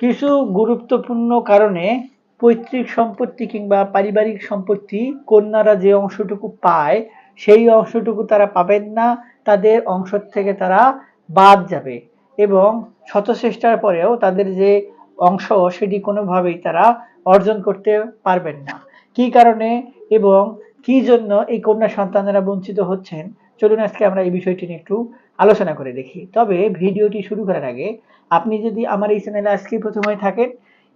কিছু গুরুত্বপূর্ণ কারণে পৈতৃক সম্পত্তি কিংবা পারিবারিক সম্পত্তি কন্যারা যে অংশটুকু পায়, সেই অংশটুকু তারা পাবেন না, তাদের অংশ থেকে তারা বাদ যাবে এবং শত চেষ্টার পরেও তাদের যে অংশ সেটি কোনোভাবেই তারা অর্জন করতে পারবেন না। কী কারণে এবং কী জন্য এই কন্যা সন্তানেরা বঞ্চিত হচ্ছেন? চলুন আজকে আমরা এই বিষয়টি নিয়ে একটু আলোচনা করে দেখি। তবে ভিডিওটি শুরু করার আগে আপনি যদি আমার এই চ্যানেলে আজকে প্রথম হয়ে থাকেন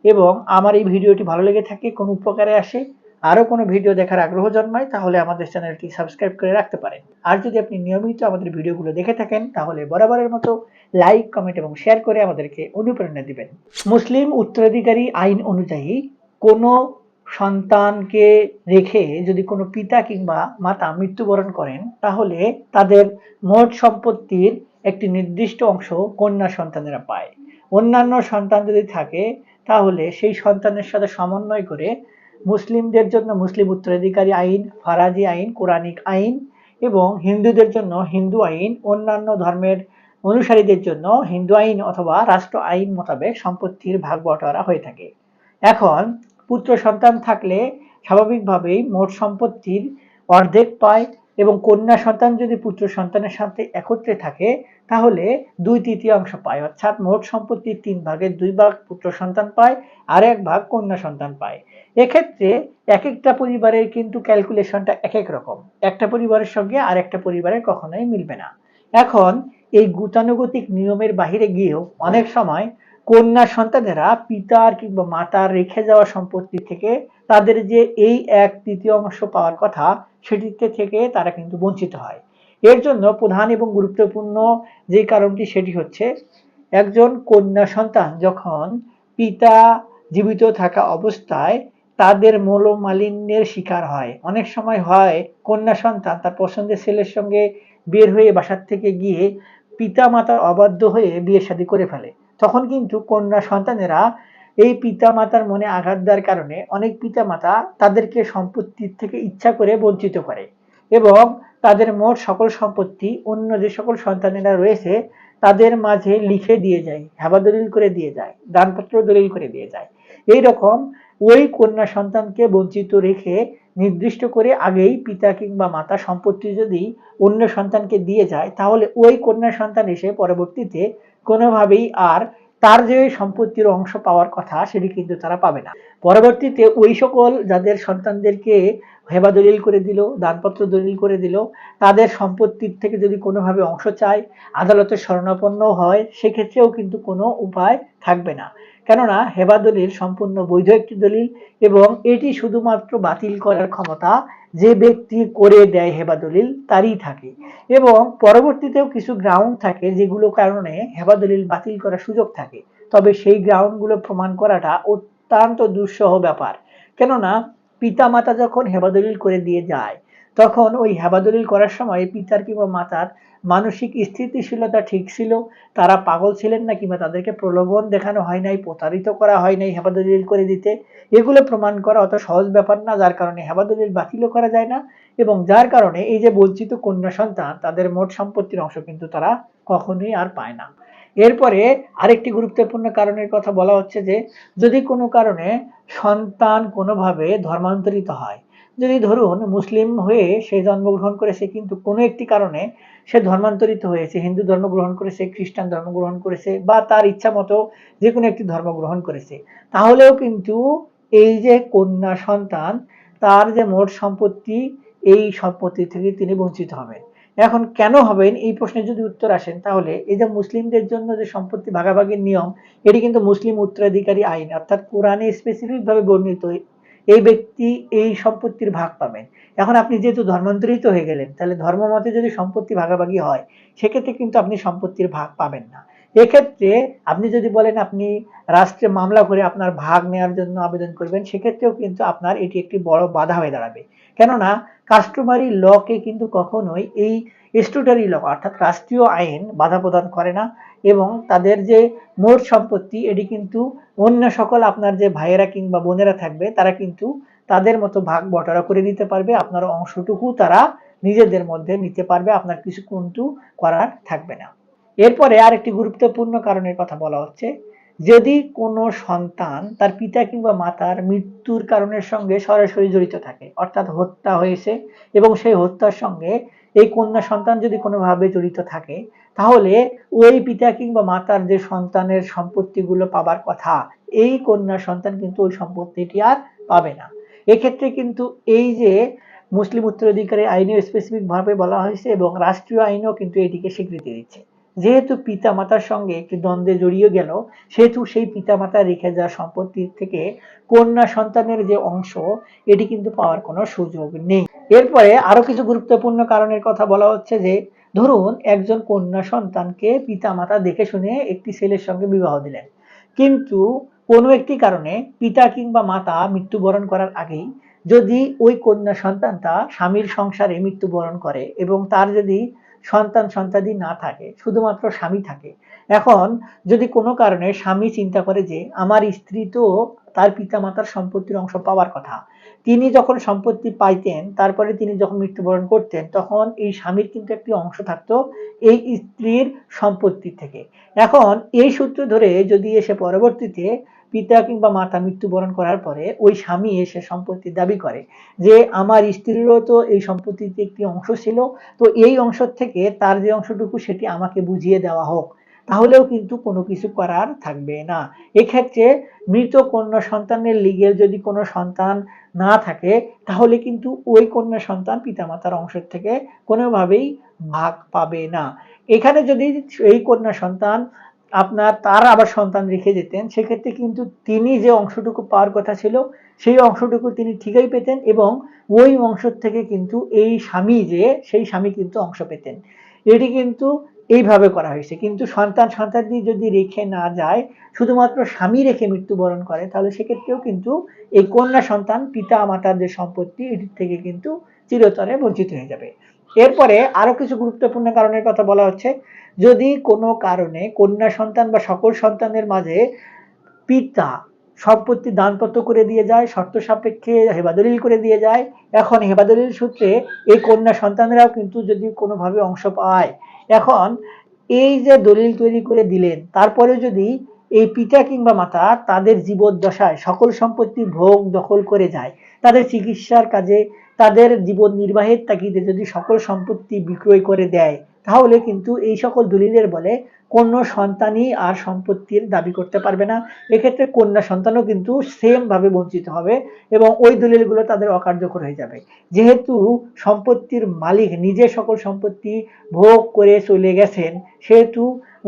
এবং আমার এই ভিডিওটি ভালো লেগে থাকে, কোনো উপকারে আসে, আরও কোনো ভিডিও দেখার আগ্রহ জন্মায়, তাহলে আমাদের চ্যানেলটি সাবস্ক্রাইব করে রাখতে পারেন। আর যদি আপনি নিয়মিত আমাদের ভিডিওগুলো দেখে থাকেন, তাহলে বরাবরের মতো লাইক, কমেন্ট এবং শেয়ার করে আমাদেরকে অনুপ্রেরণা দিবেন। মুসলিম উত্তরাধিকারী আইন অনুযায়ী কোনো সন্তানকে রেখে যদি কোনো পিতা কিংবা মাতা মৃত্যুবরণ করেন, তাহলে তাদের মোট সম্পত্তির একটি নির্দিষ্ট অংশ কন্যা সন্তানেরা পায়। অন্যান্য সন্তান যদি থাকে, তাহলে সেই সন্তানের সাথে সমন্বয় করে মুসলিমদের জন্য মুসলিম উত্তরাধিকারী আইন, ফারাজি আইন, কোরআনিক আইন এবং হিন্দুদের জন্য হিন্দু আইন, অন্যান্য ধর্মের অনুসারীদের জন্য হিন্দু আইন অথবা রাষ্ট্র আইন মোতাবেক সম্পত্তির ভাগ বটোয়ারা হয়ে থাকে। এখন পুত্র সন্তান থাকলে স্বাভাবিকভাবেই মোট সম্পত্তির অর্ধেক পায় এবং কন্যা সন্তান যদি পুত্র সন্তানের সাথে একত্রে থাকে, তাহলে দুই তৃতীয়াংশ পায়। অর্থাৎ মোট সম্পত্তির তিন ভাগের দুই ভাগ পুত্র সন্তান পায়, আর এক ভাগ কন্যা সন্তান পায়। এক্ষেত্রে এক একটা পরিবারের কিন্তু ক্যালকুলেশনটা এক এক রকম। একটা পরিবারের সঙ্গে আর একটা পরিবারের কখনোই মিলবে না। এখন এই গতানুগতিক নিয়মের বাহিরে গিয়েও অনেক সময় কন্যা সন্তানেরা পিতার কিংবা মাতার রেখে যাওয়া সম্পত্তি থেকে তাদের যে এই এক তৃতীয় অংশ পাওয়ার কথা, সেটিতে থেকে তারা কিন্তু বঞ্চিত হয়। এর জন্য প্রধান এবং গুরুত্বপূর্ণ যে কারণটি, সেটি হচ্ছে একজন কন্যা সন্তান যখন পিতা জীবিত থাকা অবস্থায় তাদের মনোমালিন্যের শিকার হয়। অনেক সময় হয় কন্যা সন্তান তার পছন্দের ছেলের সঙ্গে বের হয়ে বাসার থেকে গিয়ে পিতা মাতার অবাধ্য হয়ে বিয়ে শাদী করে ফেলে। তখন কিন্তু কন্যা সন্তানেরা এই পিতা মাতার মনে আঘাত দেওয়ার কারণে অনেক পিতা মাতা তাদেরকে সম্পত্তির থেকে ইচ্ছা করে বঞ্চিত করে এবং তাদের মোট সকল সম্পত্তি অন্য যে সকল সন্তানেরা রয়েছে তাদের মাঝে লিখে দিয়ে যায়, হেবা দলিল করে দিয়ে যায়, দানপত্র দলিল করে দিয়ে যায়। এই রকম ওই কন্যা সন্তানকে বঞ্চিত রেখে নির্দিষ্ট করে আগেই পিতা কিংবা মাতা সম্পত্তি যদি অন্য সন্তানকে দিয়ে যায়, তাহলে ওই কন্যা সন্তান এসে পরবর্তীতে কোনোভাবেই আর তার যে সম্পত্তির অংশ পাওয়ার কথা সেটি কিন্তু তারা পাবে না। পরবর্তীতে ওই সকল যাদের সন্তানদেরকে হেবা দলিল করে দিল, দানপত্র দলিল করে দিল, তাদের সম্পত্তির থেকে যদি কোনোভাবে অংশ চায় আদালতের শরণাপন্ন হয়, সেক্ষেত্রেও কিন্তু কোনো উপায় থাকবে না। কেননা হেবা দলিল সম্পূর্ণ বৈধ একটি দলিল এবং এটি শুধুমাত্র বাতিল করার ক্ষমতা যে ব্যক্তি করে দেয় হেবা দলিল তারই থাকে এবং পরবর্তীতেও কিছু গ্রাউন্ড থাকে যেগুলো কারণে হেবা দলিল বাতিল করার সুযোগ থাকে। তবে সেই গ্রাউন্ডগুলো প্রমাণ করাটা অত্যন্ত দুঃসহ ব্যাপার। কেননা পিতা মাতা যখন হেবা দলিল করে দিয়ে যায় তখন ওই হেবাদলিল করার সময় পিতার কিংবা মাতার মানসিক স্থিতিশীলতা ঠিক ছিল? তারা পাগল ছিলেন না কিংবা তাদেরকে প্রলোভন দেখানো হয় নাই, প্রতারিত করা হয় নাই হেফাদলিল করে দিতে? এগুলো প্রমাণ করা অত সহজ ব্যাপার না, যার কারণে হেফাদলিল বাতিলও করা যায় না এবং যার কারণে এই যে বঞ্চিত কন্যা সন্তান, তাদের মোট সম্পত্তির অংশ কিন্তু তারা কখনোই আর পায় না। এরপরে আরেকটি গুরুত্বপূর্ণ কারণের কথা বলা হচ্ছে যে, যদি কোনো কারণে সন্তান কোনোভাবে ধর্মান্তরিত হয় যদি ধরুন মুসলিম হয়ে সে জন্মগ্রহণ করেছে কিন্তু কোনো একটি কারণে সে ধর্মান্তরিত হয়েছে, হিন্দু ধর্ম গ্রহণ করেছে, খ্রিস্টান ধর্ম গ্রহণ করেছে, বা তার ইচ্ছা মতো যে কোনো একটি ধর্ম গ্রহণ করেছে, তাহলেও কিন্তু এই যে কন্যা সন্তান, তার যে মোট সম্পত্তি, এই সম্পত্তি থেকে তিনি বঞ্চিত হবেন। এখন কেন হবেন? এই প্রশ্নে যদি উত্তর আসেন, তাহলে এই যে মুসলিমদের জন্য যে সম্পত্তি ভাগাভাগির নিয়ম, এটি কিন্তু মুসলিম উত্তরাধিকারী আইন, অর্থাৎ কোরআনে স্পেসিফিকভাবে বর্ণিত এই ব্যক্তি এই সম্পত্তির ভাগ পাবেন। এখন আপনি যেহেতু ধর্মান্তরিত হয়ে গেলেন, তাহলে ধর্ম মতে যদি সম্পত্তি ভাগাভাগি হয়, সেক্ষেত্রে কিন্তু আপনি সম্পত্তির ভাগ পাবেন না। এক্ষেত্রে আপনি যদি বলেন আপনি রাষ্ট্রে মামলা করে আপনার ভাগ নেওয়ার জন্য আবেদন করবেন, সেক্ষেত্রেও কিন্তু আপনার এটি একটি বড় বাধা হয়ে দাঁড়াবে। কেননা কাস্টমারি লকে কিন্তু কখনোই এই স্টুটারি ল অর্থাৎ রাষ্ট্রীয় আইন বাধা প্রদান করে না এবং তাদের যে মোট সম্পত্তি, এটি কিন্তু অন্য সকল আপনার যে ভাইয়েরা কিংবা বোনেরা থাকবে, তারা কিন্তু তাদের মতো ভাগ বটারা করে নিতে পারবে। আপনার অংশটুকু তারা নিজেদের মধ্যে নিতে পারবে, আপনার কিছু কিন্তু করার থাকবে না। এরপরে আরেকটি গুরুত্বপূর্ণ কারণের কথা বলা হচ্ছে, যদি কোনো সন্তান তার পিতা কিংবা মাতার মৃত্যুর কারণের সঙ্গে সরাসরি জড়িত থাকে, অর্থাৎ হত্যা হয়েছে এবং সেই হত্যার সঙ্গে এই কন্যা সন্তান যদি কোনোভাবে জড়িত থাকে, তাহলে ওই পিতা কিংবা মাতার যে সন্তানের সম্পত্তিগুলো পাবার কথা, এই কন্যা সন্তান কিন্তু ওই সম্পত্তিটি আর পাবে না। এক্ষেত্রে কিন্তু এই যে মুসলিম উত্তরাধিকারী আইনে স্পেসিফিক ভাবে বলা হয়েছে এবং রাষ্ট্রীয় আইনও কিন্তু এটিকে স্বীকৃতি দিচ্ছে। যেহেতু পিতা মাতার সঙ্গে একটি দ্বন্দ্বে জড়িয়ে গেল, সেহেতু সেই পিতা মাতা রেখে যাওয়া সম্পত্তি থেকে কন্যা সন্তানের যে অংশ, এটি কিন্তু পাওয়ার কোনো সুযোগ নেই। এরপরে আরও কিছু গুরুত্বপূর্ণ কারণের কথা বলা হচ্ছে যে, ধরুন একজন কন্যা সন্তানকে পিতা মাতা দেখে শুনে একটি ছেলের সঙ্গে বিবাহ দিলেন। কিন্তু কোনো একটি কারণে পিতা কিংবা মাতা মৃত্যুবরণ করার আগেই যদি ওই কন্যা সন্তানটা স্বামীর সংসারে মৃত্যুবরণ করে এবং তার যদি সন্তান সন্তাদি না থাকে, শুধুমাত্র স্বামী থাকে। এখন যদি কোনো কারণে স্বামী চিন্তা করে যে আমার স্ত্রী তো তার পিতা মাতার সম্পত্তির অংশ পাওয়ার কথা, তিনি যখন সম্পত্তি পাইতেন, তারপরে তিনি যখন মৃত্যুবরণ করতেন, তখন এই স্বামীর কিন্তু একটি অংশ থাকতো এই স্ত্রীর সম্পত্তি থেকে। এখন এই সূত্র ধরে যদি এসে পরবর্তীতে পিতা কিংবা মাতা মৃত্যুবরণ করার পরে ওই স্বামী এসে সম্পত্তি দাবি করে যে আমার স্ত্রীরও তো এই সম্পত্তিতে একটি অংশ ছিল, তো এই অংশ থেকে তার যে অংশটুকু সেটি আমাকে বুঝিয়ে দেওয়া হোক। তাহলেও কিন্তু কোনো কিছু করার থাকবে না। এক্ষেত্রে মৃত কন্যা সন্তানের লিগের যদি কোনো সন্তান না থাকে, তাহলে কিন্তু ওই কন্যা সন্তান পিতামাতার অংশের থেকে কোনোভাবেই ভাগ পাবে না। এখানে যদি এই কন্যা সন্তান আপনার তার আবার সন্তান রেখে যেতেন, সেক্ষেত্রে কিন্তু তিনি যে অংশটুকু পাওয়ার কথা ছিল, সেই অংশটুকু তিনি ঠিকই পেতেন এবং ওই অংশ থেকে কিন্তু এই স্বামী যে, সেই স্বামী কিন্তু অংশ পেতেন। এটি কিন্তু এইভাবে করা হয়েছে। কিন্তু সন্তান সন্তানটি যদি রেখে না যায়, শুধুমাত্র স্বামী রেখে মৃত্যুবরণ করে, তাহলে সেক্ষেত্রেও কিন্তু এই কন্যা সন্তান পিতা মাতার যে সম্পত্তি, এটির থেকে কিন্তু চিরতরে বঞ্চিত হয়ে যাবে। এরপরে আরও কিছু গুরুত্বপূর্ণ কারণের কথা বলা হচ্ছে, যদি কোনো কারণে কন্যা সন্তান বা সকল সন্তানের মাঝে পিতা সম্পত্তি দানপত্র করে দিয়ে যায়, শর্ত সাপেক্ষে হেবাদলিল করে দিয়ে যায়, এখন হেবাদলিল সূত্রে এই কন্যা সন্তানেরাও কিন্তু যদি কোনোভাবে অংশ পায়, এখন এই যে দলিল তৈরি করে দিলেন তারপরে যদি এই পিতা কিংবা মাতা তাদের জীবদ্দশায় সকল সম্পত্তি ভোগ দখল করে যায়। তাদের চিকিৎসার কাজে তাদের জীবন নির্বাহের তাগিদে যদি সকল সম্পত্তি বিক্রয় করে দেয় তাহলে কিন্তু এই সকল দলিলের বলে কোনো সন্তানই আর সম্পত্তির দাবি করতে পারবে না। এক্ষেত্রে কন্যা সন্তানও কিন্তু সেম ভাবে বঞ্চিত হবে এবং ওই দলিলগুলো তাদের অকার্যকর হয়ে যাবে। যেহেতু সম্পত্তির মালিক নিজে সকল সম্পত্তি ভোগ করে চলে গেছেন, সেহেতু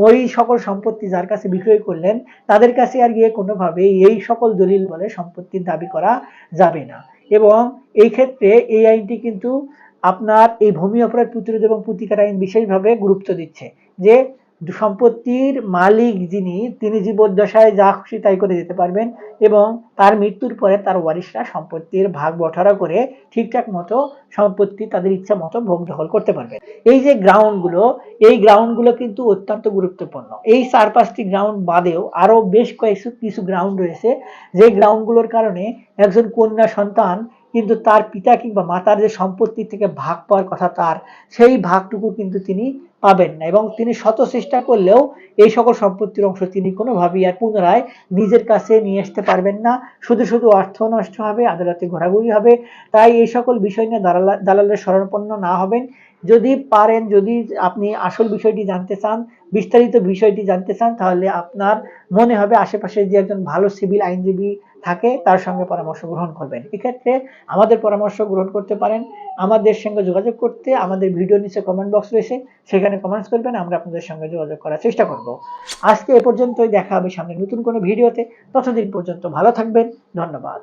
ওই সকল সম্পত্তি যার কাছে বিক্রয় করলেন, তাদের কাছে আর গিয়ে কোনোভাবে এই সকল দলিল বলে সম্পত্তির দাবি করা যাবে না। এবং এই ক্ষেত্রে এই আইনটি কিন্তু আপনার এই ভূমি অপরাধ প্রতিরোধ এবং প্রতিকার আইন বিশেষভাবে গুরুত্ব দিচ্ছে। যে সম্পত্তির মালিক যিনি, তিনি জীবদ্দশায় যা খুশি তাই করে দিতে পারবেন এবং তার মৃত্যুর পরে তার ওয়ারিশরা সম্পত্তির ভাগ বটারা করে ঠিকঠাক মতো সম্পত্তি তাদের ইচ্ছা মতো ভোগ দখল করতে পারবে এই যে গ্রাউন্ডগুলো, এই গ্রাউন্ডগুলো কিন্তু অত্যন্ত গুরুত্বপূর্ণ। এই চার পাঁচটি গ্রাউন্ড বাদেও আরও বেশ কয়েক কিছু গ্রাউন্ড রয়েছে। যে গ্রাউন্ডগুলোর কারণে একজন কন্যা সন্তান কিন্তু তার পিতা কিংবা মাতার যে সম্পত্তি থেকে ভাগ পাওয়ার কথা তার, সেই ভাগটুকু কিন্তু তিনি পাবেন না এবং তিনি শত চেষ্টা করলেও এই সকল সম্পত্তির অংশ তিনি কোনোভাবেই আর পুনরায় নিজের কাছে নিয়ে আসতে পারবেন না। শুধু শুধু অর্থ নষ্ট হবে, আদালতে ঘোরাঘুরি হবে, তাই এই সকল বিষয় নিয়ে দালাল দালালের শরণাপন্ন না হবেন। যদি পারেন, যদি আপনি আসল বিষয়টি জানতে চান, বিস্তারিত বিষয়টি জানতে চান, তাহলে আপনার মনে হবে আশেপাশে যে একজন ভালো সিভিল আইনজীবী থাকে, তার সঙ্গে পরামর্শ গ্রহণ করবেন। এক্ষেত্রে আমাদের পরামর্শ গ্রহণ করতে পারেন, আমাদের সঙ্গে যোগাযোগ করতে, আমাদের ভিডিও নিচে কমেন্ট বক্স রয়েছে, সেখানে কমেন্টস করবেন, আমরা আপনাদের সঙ্গে যোগাযোগ করার চেষ্টা করব। আজকে এ পর্যন্তই, দেখা হবে সামনে নতুন কোনো ভিডিওতে। ততদিন পর্যন্ত ভালো থাকবেন, ধন্যবাদ।